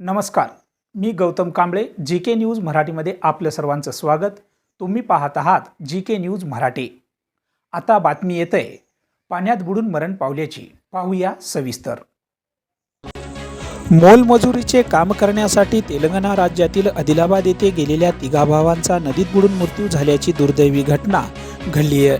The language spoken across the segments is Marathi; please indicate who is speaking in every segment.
Speaker 1: नमस्कार. मी Gautam Kamble G K news मराठीमध्ये आपलं सर्वांचं स्वागत. तुम्ही पाहत आहात जी के न्यूज मराठी. आता बातमी येत आहे पाण्यात बुडून मरण पावल्याची. पाहूया सविस्तर. मोलमजुरीचे काम करण्यासाठी तेलंगणा राज्यातील आदिलाबाद येथे गेलेल्या तिघा भावांचा नदीत बुडून मृत्यू झाल्याची दुर्दैवी घटना घडली आहे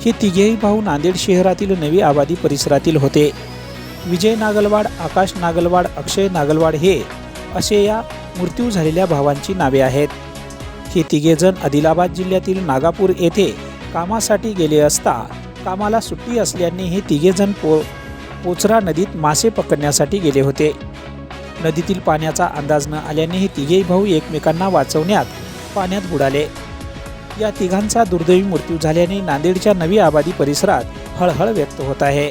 Speaker 1: हे तिघेही भाऊ नांदेड शहरातील नवी आबादी परिसरातील होते. विजय नागलवाड आकाश नागलवाड अक्षय नागलवाड हे असे या मृत्यू झालेल्या भावांची नावे आहेत. हे तिघेजण आदिलाबाद जिल्ह्यातील नागापूर येथे कामासाठी गेले असता कामाला सुट्टी असल्याने हे तिघेजण पो पोचरा नदीत मासे पकडण्यासाठी गेले होते. नदीतील पाण्याचा अंदाज न आल्याने हे तिघेही भाऊ एकमेकांना वाचवण्यात पाण्यात बुडाले. या तिघांचा दुर्दैवी मृत्यू झाल्याने नांदेडच्या नवी आबादी परिसरात हळहळ व्यक्त होत आहे.